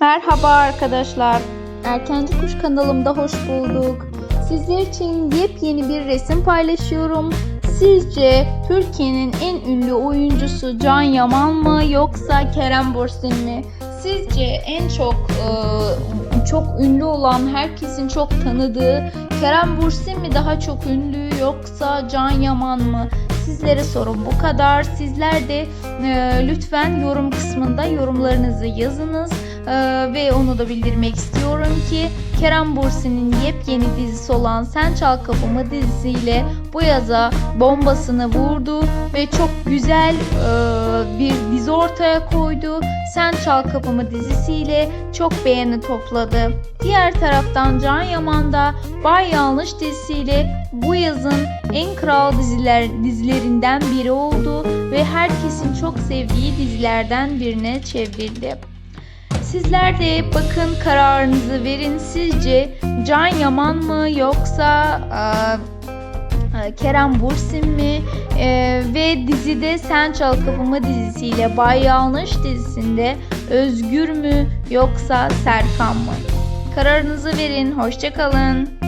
Merhaba arkadaşlar. Erkenci Kuş kanalımda hoş bulduk. Sizler için yepyeni bir resim paylaşıyorum. Sizce Türkiye'nin en ünlü oyuncusu Can Yaman mı yoksa Kerem Bürsin mi? Sizce en çok e, çok ünlü olan, herkesin çok tanıdığı Kerem Bürsin mi daha çok ünlü yoksa Can Yaman mı? Sizlere sorum bu kadar. Sizler de e, lütfen yorum kısmında yorumlarınızı yazınız. Ee, ve onu da bildirmek istiyorum ki Kerem Bürsin'in yepyeni dizisi olan Sen Çal Kapımı dizisiyle bu yaza bombasını vurdu ve çok güzel e, bir dizi ortaya koydu. Sen Çal Kapımı dizisiyle çok beğeni topladı. Diğer taraftan Can Yaman da Bay Yanlış dizisiyle bu yazın en kral diziler dizilerinden biri oldu ve herkesin çok sevdiği dizilerden birine çevrildi. Sizler de bakın kararınızı verin. Sizce Can Yaman mı yoksa e, e, Kerem Bürsin mi? E, ve dizide Sen Çal Kapımı dizisiyle Bay Yanlış dizisinde Özgür mü yoksa Serkan mı? Kararınızı verin. Hoşçakalın.